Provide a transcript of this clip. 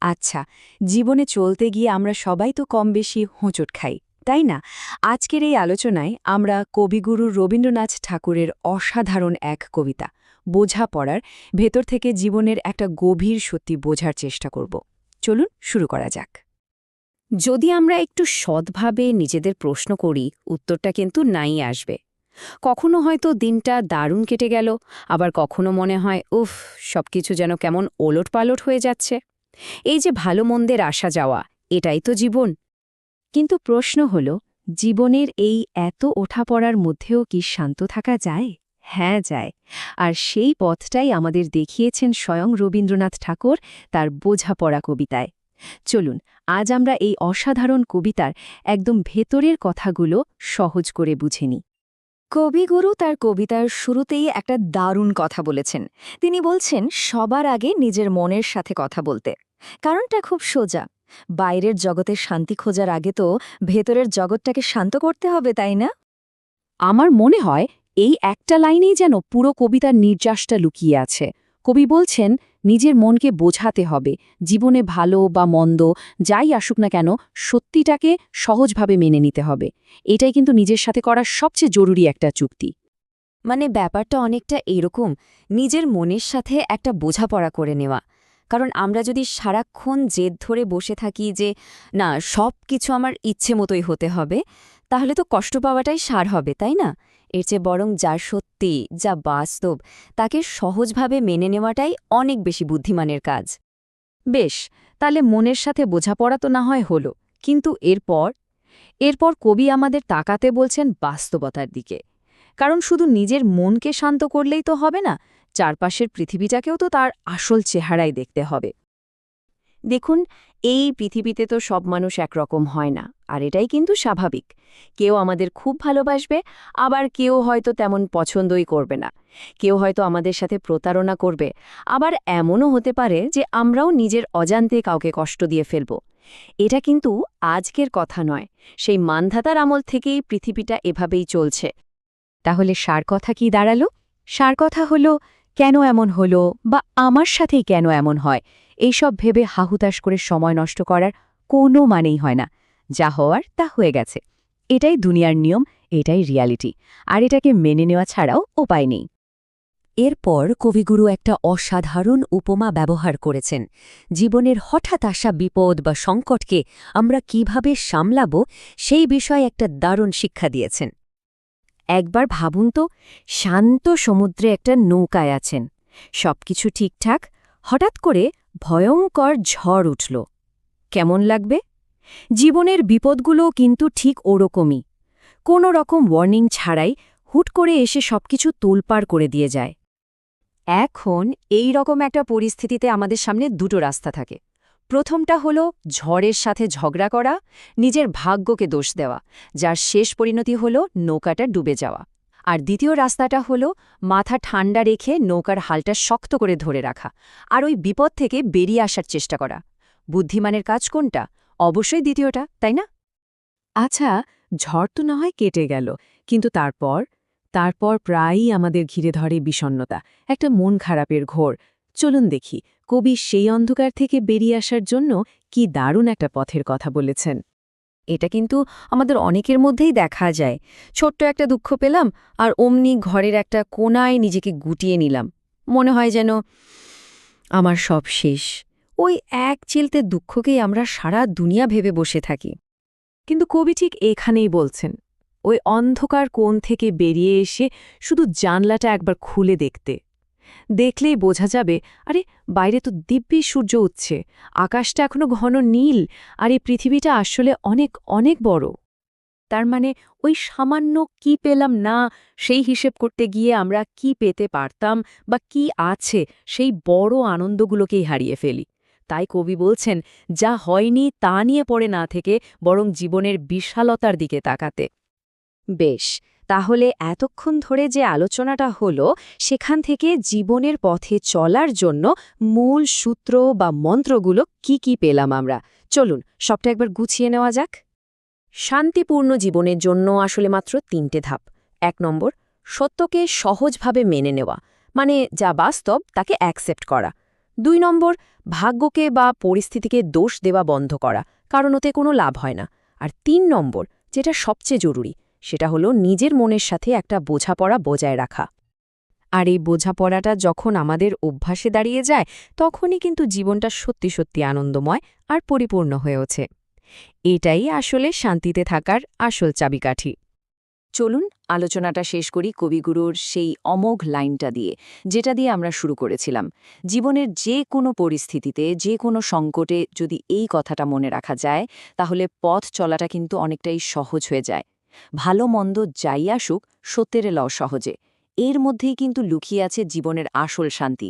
আচ্ছা জীবনে চলতে গিয়ে আমরা সবাই তো কম বেশি হোঁচট খাই, তাই না? আজকের এই আলোচনায় আমরা কবিগুরু রবীন্দ্রনাথ ঠাকুরের অসাধারণ এক কবিতা, বোঝা পড়ার ভেতর থেকে জীবনের একটা গভীর সত্যি বোঝার চেষ্টা করব। চলুন শুরু করা যাক। যদি আমরা একটু সৎভাবে নিজেদের প্রশ্ন করি, উত্তরটা কিন্তু নাই আসবে। কখনো হয়তো দিনটা দারুণ কেটে গেল, আবার কখনো মনে হয়, উফ, সবকিছু যেন কেমন ওলট পালট হয়ে যাচ্ছে। এই যে ভালো মন্দের আসা যাওয়া, এটাই তো জীবন। কিন্তু প্রশ্ন হল, জীবনের এই এত ওঠাপড়ার মধ্যেও কি শান্ত থাকা যায়? হ্যাঁ যায়। আর সেই পথটাই আমাদের দেখিয়েছেন স্বয়ং রবীন্দ্রনাথ ঠাকুর তার বোঝাপড়া কবিতায়। চলুন, আজ আমরা এই অসাধারণ কবিতার একদম ভেতরের কথাগুলো সহজ করে বুঝে নিই। কবিগুরু তার কবিতার শুরুতেই একটা দারুণ কথা বলেছেন। তিনি বলছেন, সবার আগে নিজের মনের সাথে কথা বলতে। কারণটা খুব সোজা। বাইরের জগতে শান্তি খোঁজার আগে তো ভেতরের জগৎটাকে শান্ত করতে হবে, তাই না? আমার মনে হয়, এই একটা লাইনেই যেন পুরো কবিতার নির্যাসটা লুকিয়ে আছে। কবি বলছেন নিজের মনকে বোঝাতে হবে। জীবনে ভালো বা মন্দ, যাই আসুক না কেন, সত্যিটাকে সহজভাবে মেনে নিতে হবে। এটাই কিন্তু নিজের সাথে করার সবচেয়ে জরুরি একটা চুক্তি। মানে ব্যাপারটা অনেকটা এরকম, নিজের মনের সাথে একটা বোঝাপড়া করে নেওয়া। কারণ আমরা যদি সারাক্ষণ জেদ ধরে বসে থাকি যে, না, সব কিছু আমার ইচ্ছে মতোই হতে হবে, তাহলে তো কষ্ট পাওয়াটাই সার হবে, তাই না? এর চেয়ে বরং যা সত্যি, যা বাস্তব, তাকে সহজভাবে মেনে নেওয়াটাই অনেক বেশি বুদ্ধিমানের কাজ। বেশ, তাহলে মনের সাথে বোঝাপড়া তো না হয় হলো, কিন্তু এরপর? এরপর কবি আমাদের তাকাতে বলছেন বাস্তবতার দিকে। কারণ শুধু নিজের মনকে শান্ত করলেই তো হবে না চারপাশের পৃথিবীটাকেও তো তার আসল চেহারাই দেখতে হবে। দেখুন, এই পৃথিবীতে তো সব মানুষ একরকম হয় না, আর এটাই কিন্তু স্বাভাবিক। কেউ আমাদের খুব ভালোবাসবে, আবার কেউ হয়তো তেমন পছন্দই করবে না। কেউ হয়তো আমাদের সাথে প্রতারণা করবে, আবার এমনও হতে পারে যে আমরাও নিজের অজান্তে কাউকে কষ্ট দিয়ে ফেলব। এটা কিন্তু আজকের কথা নয়, সেই মানধাতার আমল থেকেই পৃথিবীটা এভাবেই চলছে। তাহলে সার কথা কি দাঁড়াল? সার কথা হলো কেন এমন হলো বা আমার সাথেই কেন এমন হয়? এইসব ভেবে হাহুতাশ করে সময় নষ্ট করার কোনো মানেই হয় না। যা হওয়ার তা হয়ে গেছে। এটাই দুনিয়ার নিয়ম, এটাই রিয়ালিটি। আর এটাকে মেনে নেওয়া ছাড়াও উপায় নেই। এরপর কবিগুরু একটা অসাধারণ উপমা ব্যবহার করেছেন। জীবনের হঠাৎ আসা বিপদ বা সংকটকে আমরা কীভাবে সামলাব সেই বিষয়ে একটা দারুণ শিক্ষা দিয়েছেন। একবার ভাবুন তো, শান্ত সমুদ্রে একটা নৌকায় আছেন। সবকিছু ঠিকঠাক? হঠাৎ করে ভয়ঙ্কর ঝড় উঠল। কেমন লাগবে? জীবনের বিপদগুলো কিন্তু ঠিক ওরকমই। কোনো রকম ওয়ার্নিং ছাড়াই হুট করে এসে সবকিছু তোলপাড় করে দিয়ে যায়। এখন এই রকম একটা পরিস্থিতিতে আমাদের সামনে দুটো রাস্তা থাকে। প্রথমটা হলো ঝড়ের সাথে ঝগড়া করা, নিজের ভাগ্যকে দোষ দেওয়া, যার শেষ পরিণতি হলো নৌকাটা ডুবে যাওয়া। আর দ্বিতীয় রাস্তাটা হলো মাথা ঠান্ডা রেখে নৌকার হালটা শক্ত করে ধরে রাখা আর ওই বিপদ থেকে বেরিয়ে আসার চেষ্টা করা। বুদ্ধিমানের কাজ কোনটা? অবশ্যই দ্বিতীয়টা, তাই না? আচ্ছা ঝড় তো না হয় কেটে গেল, কিন্তু তারপর? তারপর প্রায়ই আমাদের ঘিরে ধরে বিষণ্নতা একটা মন খারাপের ঘোর। চলুন দেখি কবি সেই অন্ধকার থেকে বেরিয়ে আসার জন্য কি দারুণ একটা পথের কথা বলেছেন। এটা কিন্তু আমাদের অনেকের মধ্যেই দেখা যায়। ছোট্ট একটা দুঃখ পেলাম আর অমনি ঘরের একটা কোনায় নিজেকে গুটিয়ে নিলাম। মনে হয় যেন আমার সব শেষ। ওই এক চিলতে দুঃখকেই আমরা সারা দুনিয়া ভেবে বসে থাকি। কিন্তু কবি ঠিক এখানেই বলছেন, ওই অন্ধকার কোণ থেকে বেরিয়ে এসে শুধু জানলাটা একবার খুলে দেখতে। দেখলেই বোঝা যাবে, আরে, বাইরে তো দিব্যি সূর্য উঠছে, আকাশটা এখনও ঘন নীল, আর এই পৃথিবীটা আসলে অনেক অনেক বড়। তার মানে ওই সামান্য কি পেলাম না, সেই হিসেব করতে গিয়ে আমরা কি পেতে পারতাম বা কি আছে, সেই বড় আনন্দগুলোকেই হারিয়ে ফেলি। তাই কবি বলছেন, যা হয়নি তা নিয়ে পড়ে না থেকে, বরং জীবনের বিশালতার দিকে তাকাতে। বেশ তাহলে এতক্ষণ ধরে যে আলোচনাটা হলো, সেখান থেকে জীবনের পথে চলার জন্য মূল সূত্র বা মন্ত্রগুলো কি কি পেলাম আমরা? চলুন, সবটা একবার গুছিয়ে নেওয়া যাক। শান্তিপূর্ণ জীবনের জন্য আসলে মাত্র তিনটে ধাপ। এক নম্বর, সত্যকে সহজভাবে মেনে নেওয়া মানে যা বাস্তব তাকে অ্যাকসেপ্ট করা। দুই নম্বর, ভাগ্যকে বা পরিস্থিতিকে দোষ দেওয়া বন্ধ করা, কারণ ওতে কোনো লাভ হয় না। আর তিন নম্বর, যেটা সবচেয়ে জরুরি সেটা হলো নিজের মনের সাথে একটা বোঝাপড়া বজায় রাখা। আর এই বোঝাপড়াটা যখন আমাদের অভ্যাসে দাঁড়িয়ে যায়, তখনই কিন্তু জীবনটা সত্যি সত্যি আনন্দময় আর পরিপূর্ণ হয়ে ওঠে। এটাই আসলে শান্তিতে থাকার আসল চাবিকাঠি। চলুন আলোচনাটা শেষ করি কবিগুরুর সেই অমোঘ লাইনটা দিয়ে, যেটা দিয়ে আমরা শুরু করেছিলাম। জীবনের যে কোনো পরিস্থিতিতে, যে কোনো সংকটে যদি এই কথাটা মনে রাখা যায়, তাহলে পথ চলাটা কিন্তু অনেকটাই সহজ হয়ে যায়। ভালো মন্দ যাই আসুক, সত্যের লও সহজে। এর মধ্যেই কিন্তু লুকিয়ে আছে জীবনের আসল শান্তি।